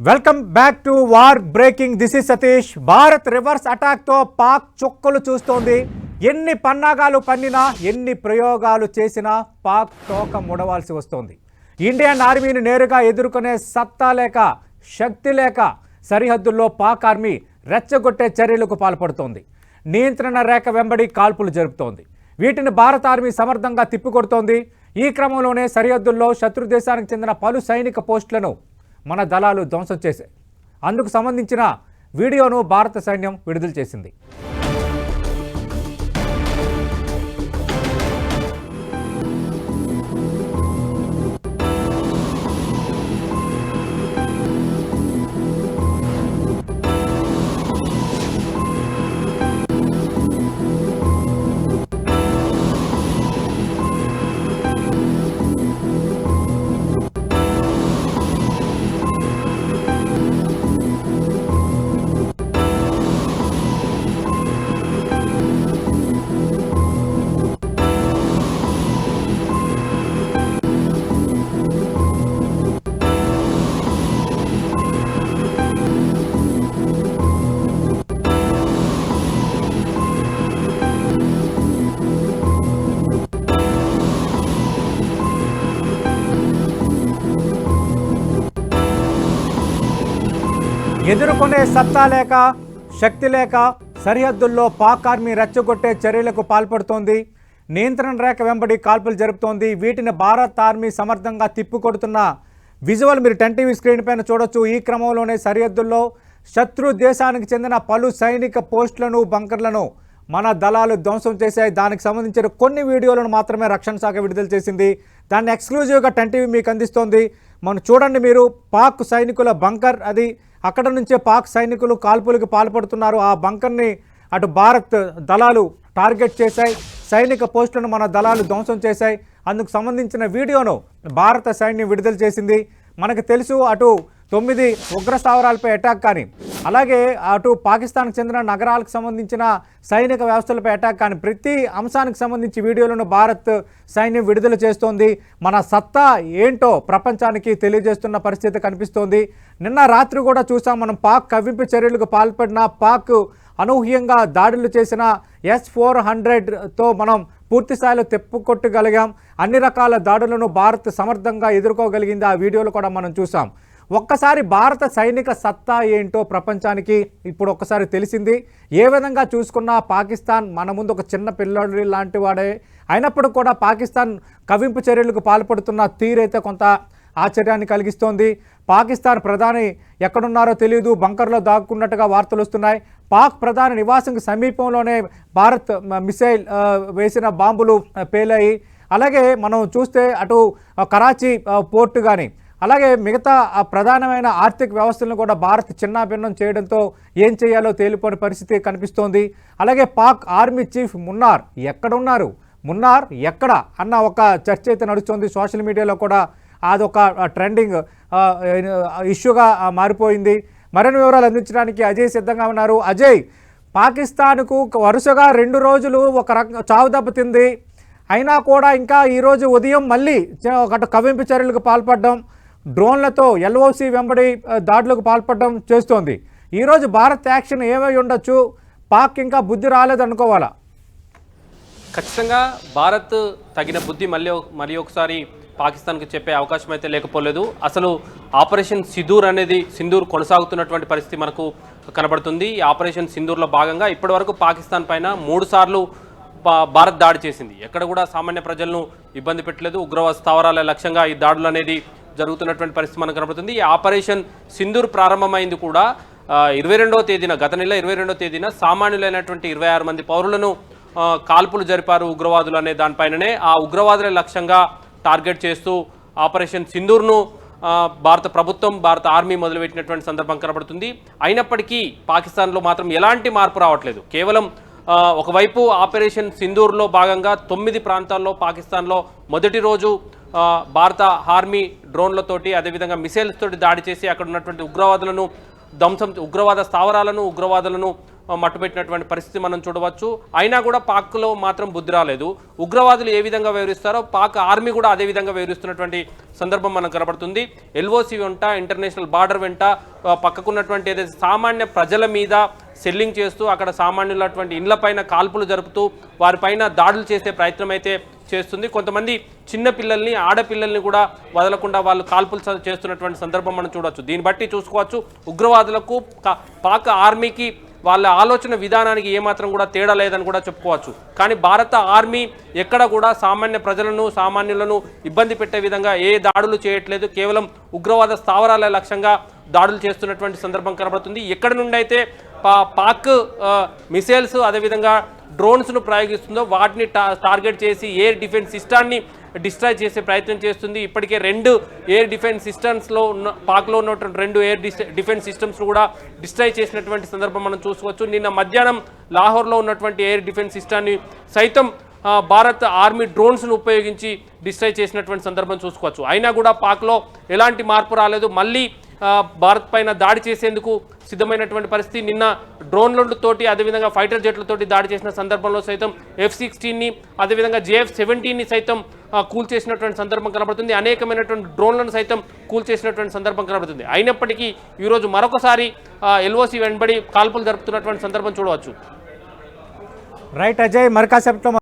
Welcome back to war breaking this is Satish Bharat reverse అటాక్తో Pak చుక్కలు చూస్తోంది. ఎన్ని పన్నాగాలు పన్నినా ఎన్ని ప్రయోగాలు చేసినా పాక్ తోక ముడవాల్సి వస్తోంది. ఇండియన్ ఆర్మీని నేరుగా ఎదుర్కొనే సత్తా లేక శక్తి లేక సరిహద్దుల్లో పాక్ ఆర్మీ రెచ్చగొట్టే చర్యలకు పాల్పడుతోంది. నియంత్రణ రేఖ వెంబడి కాల్పులు జరుపుతోంది. వీటిని భారత ఆర్మీ సమర్థంగా తిప్పికొడుతోంది. ఈ క్రమంలోనే సరిహద్దుల్లో శత్రు దేశానికి చెందిన పలు సైనిక పోస్టులను మన దళాలు ధ్వంసం చేశాయి. అందుకు సంబంధించిన వీడియోను భారత సైన్యం విడుదల చేసింది. ఎదుర్కొనే సత్తా లేక శక్తి లేక సరిహద్దుల్లో పాక్ ఆర్మీ రెచ్చగొట్టే చర్యలకు పాల్పడుతోంది. నియంత్రణ రేఖ వెంబడి కాల్పులు జరుపుతోంది. వీటిని భారత్ ఆర్మీ సమర్థంగా తిప్పికొడుతున్న విజువల్ మీరు టెన్ టీవీ స్క్రీన్ పైన చూడొచ్చు. ఈ క్రమంలోనే సరిహద్దుల్లో శత్రు దేశానికి చెందిన పలు సైనిక పోస్టులను బంకర్లను మన దళాలు ధ్వంసం చేశాయి. దానికి సంబంధించిన కొన్ని వీడియోలను మాత్రమే రక్షణ శాఖ విడుదల చేసింది. దాన్ని ఎక్స్క్లూజివ్గా టెన్ టీవీ మీకు అందిస్తోంది. మనం చూడండి మీరు పాక్ సైనికుల బంకర్ అది. అక్కడ నుంచే పాక్ సైనికులు కాల్పులకు పాల్పడుతున్నారు. ఆ బంకర్ని అటు భారత్ దళాలు టార్గెట్ చేశాయి. సైనిక పోస్టులను మన దళాలు ధ్వంసం చేశాయి. అందుకు సంబంధించిన వీడియోను భారత సైన్యం విడుదల చేసింది. మనకు తెలుసు అటు తొమ్మిది ఉగ్ర స్థావరాలపై అటాక్ కానీ అలాగే అటు పాకిస్తాన్కి చెందిన నగరాలకు సంబంధించిన సైనిక వ్యవస్థలపై అటాక్ కానీ ప్రతి అంశానికి సంబంధించి వీడియోలను భారత్ సైన్యం విడుదల చేస్తోంది. మన సత్తా ఏంటో ప్రపంచానికి తెలియజేస్తున్న పరిస్థితి కనిపిస్తోంది. నిన్న రాత్రి కూడా చూసాం మనం పాక్ కవ్వింపు చర్యలకు పాల్పడిన పాక్ అనూహ్యంగా దాడులు చేసిన ఎస్ ఫోర్ హండ్రెడ్తో మనం పూర్తి స్థాయిలో తెప్పుకొట్టగలిగాం అన్ని రకాల దాడులను భారత్ సమర్థంగా ఎదుర్కోగలిగింది. ఆ వీడియోలు కూడా మనం చూసాం. ఒక్కసారి భారత సైనిక సత్తా ఏంటో ప్రపంచానికి ఇప్పుడు ఒక్కసారి తెలిసింది. ఏ విధంగా చూసుకున్నా పాకిస్తాన్ మన ముందు ఒక చిన్న పిల్లోడి లాంటి వాడే. అయినప్పుడు కూడా పాకిస్తాన్ కవింపు చర్యలకు పాల్పడుతున్న తీరైతే కొంత ఆశ్చర్యాన్ని కలిగిస్తోంది. పాకిస్తాన్ ప్రధాని ఎక్కడున్నారో తెలియదు బంకర్లో దాక్కున్నట్టుగా వార్తలు వస్తున్నాయి. పాక్ ప్రధాని నివాసం సమీపంలోనే భారత్ మిసైల్ వేసిన బాంబులు పేలాయి. అలాగే మనం చూస్తే అటు కరాచీ పోర్టు కానీ అలాగే మిగతా ప్రధానమైన ఆర్థిక వ్యవస్థలను కూడా భారత్ చిన్నాభిన్నం చేయడంతో ఏం చేయాలో తేలిపోని పరిస్థితి కనిపిస్తోంది. అలాగే పాక్ ఆర్మీ చీఫ్ మున్నార్ ఎక్కడున్నారు? మున్నార్ ఎక్కడ? అన్న ఒక చర్చ అయితే నడుస్తోంది సోషల్ మీడియాలో కూడా. అదొక ట్రెండింగ్ ఇష్యూగా మారిపోయింది. మరిన్ని వివరాలు అందించడానికి అజయ్ సిద్ధంగా ఉన్నారు. అజయ్ పాకిస్తాన్కు వరుసగా రెండు రోజులు ఒక రక చావు దెబ్బతింది అయినా కూడా ఇంకా ఈరోజు ఉదయం మళ్ళీ చ- ఒక కవింపు చర్యలకు పాల్పడడం. డ్రోన్లతో ఎల్ఓసి వెంబడి దాడులకు పాల్పడడం చేస్తోంది. ఈరోజు భారత్ యాక్షన్ ఏమై ఉండొచ్చు? పాక్ ఇంకా బుద్ధి రాలేదనుకోవాలా? ఖచ్చితంగా భారత్ తగిన బుద్ధి మళ్ళీ మళ్ళీ ఒకసారి పాకిస్తాన్కి చెప్పే అవకాశం అయితే లేకపోలేదు. అసలు ఆపరేషన్ సిధూర్ అనేది సింధూర్ కొనసాగుతున్నటువంటి పరిస్థితి మనకు కనబడుతుంది. ఈ ఆపరేషన్ సింధూర్లో భాగంగా ఇప్పటివరకు పాకిస్తాన్ పైన మూడు సార్లు భారత్ దాడి చేసింది. ఎక్కడ కూడా సామాన్య ప్రజలను ఇబ్బంది పెట్టలేదు. ఉగ్రవాద స్థావరాల లక్ష్యంగా ఈ దాడులు అనేది జరుగుతున్నటువంటి పరిస్థితి మనకు కనబడుతుంది. ఈ ఆపరేషన్ సింధూర్ ప్రారంభమైంది కూడా ఇరవై రెండవ తేదీన గత నెల ఇరవై రెండవ తేదీన సామాన్యులైనటువంటి ఇరవై ఆరు మంది పౌరులను కాల్పులు జరిపారు ఉగ్రవాదులు అనే దానిపైననే. ఆ ఉగ్రవాదుల లక్ష్యంగా టార్గెట్ చేస్తూ ఆపరేషన్ సింధూర్ను భారత ప్రభుత్వం భారత ఆర్మీ మొదలుపెట్టినటువంటి సందర్భం కనబడుతుంది. అయినప్పటికీ పాకిస్తాన్లో మాత్రం ఎలాంటి మార్పు రావట్లేదు. కేవలం ఒకవైపు ఆపరేషన్ సింధూర్లో భాగంగా తొమ్మిది ప్రాంతాల్లో పాకిస్తాన్లో మొదటి రోజు భారత ఆర్మీ డ్రోన్లతోటి అదేవిధంగా మిసైల్స్ తోటి దాడి చేసి అక్కడ ఉన్నటువంటి ఉగ్రవాదులను ధ్వంసం ఉగ్రవాద స్థావరాలను ఉగ్రవాదులను మట్టుపెట్టినటువంటి పరిస్థితి మనం చూడవచ్చు. అయినా కూడా పాక్లో మాత్రం బుద్ధి రాలేదు. ఉగ్రవాదులు ఏ విధంగా వివరిస్తారో పాక్ ఆర్మీ కూడా అదే విధంగా వివరిస్తున్నటువంటి సందర్భం మనకు కనబడుతుంది. ఎల్ఓసి వెంట ఇంటర్నేషనల్ బార్డర్ వెంట పక్కకున్నటువంటి ఏదైతే సామాన్య ప్రజల మీద సెల్లింగ్ చేస్తూ అక్కడ సామాన్యులటువంటి ఇండ్లపైన కాల్పులు జరుపుతూ వారిపైన దాడులు చేసే ప్రయత్నం అయితే చేస్తుంది. కొంతమంది చిన్న పిల్లల్ని ఆడపిల్లల్ని కూడా వదలకుండా వాళ్ళు కాల్పులు చేస్తున్నటువంటి సందర్భం మనం చూడవచ్చు దీన్ని బట్టి చూసుకోవచ్చు. ఉగ్రవాదులకు పాక్ ఆర్మీకి వాళ్ళ ఆలోచన విధానానికి ఏమాత్రం కూడా తేడా లేదని కూడా చెప్పుకోవచ్చు. కానీ భారత ఆర్మీ ఎక్కడ కూడా సామాన్య ప్రజలను సామాన్యులను ఇబ్బంది పెట్టే విధంగా ఏ దాడులు చేయట్లేదు. కేవలం ఉగ్రవాద స్థావరాల లక్ష్యంగా దాడులు చేస్తున్నటువంటి సందర్భం కనబడుతుంది. ఎక్కడి నుండి అయితే పా పాక్ మిసైల్స్ అదేవిధంగా డ్రోన్స్ను ప్రయోగిస్తుందో వాటిని టా టార్గెట్ చేసి ఎయిర్ డిఫెన్స్ సిస్టాన్ని డిస్ట్రాయ్ చేసే ప్రయత్నం చేస్తుంది. ఇప్పటికే రెండు ఎయిర్ డిఫెన్స్ సిస్టమ్స్లో ఉన్న పాక్లో ఉన్నటువంటి రెండు ఎయిర్ డిఫెన్స్ సిస్టమ్స్ కూడా డిస్ట్రాయ్ చేసినటువంటి సందర్భం మనం చూసుకోవచ్చు. నిన్న మధ్యాహ్నం లాహోర్లో ఉన్నటువంటి ఎయిర్ డిఫెన్స్ సిస్టాన్ని సైతం భారత్ ఆర్మీ డ్రోన్స్ను ఉపయోగించి డిస్ట్రాయ్ చేసినటువంటి సందర్భం చూసుకోవచ్చు. అయినా కూడా పాక్లో ఎలాంటి మార్పు రాలేదు. మళ్ళీ భారత్ పైన దాడి చేసేందుకు సిద్ధమైనటువంటి పరిస్థితి. నిన్న డ్రోన్లతోటి అదేవిధంగా ఫైటర్ జెట్లతోటి దాడి చేసిన సందర్భంలో సైతం ఎఫ్ సిక్స్టీన్ని అదేవిధంగా జేఎఫ్ సెవెంటీన్ని సైతం కూల్ చేసినటువంటి సందర్భం కనబడుతుంది. అనేకమైనటువంటి డ్రోన్లను సైతం కూల్ చేసినటువంటి సందర్భం కనబడుతుంది. అయినప్పటికీ ఈరోజు మరొకసారి ఎల్ఓసి వెంబడి కాల్పులు జరుపుతున్నటువంటి సందర్భం చూడవచ్చు. రైట్ అజయ్ మరి కాసేపట్లో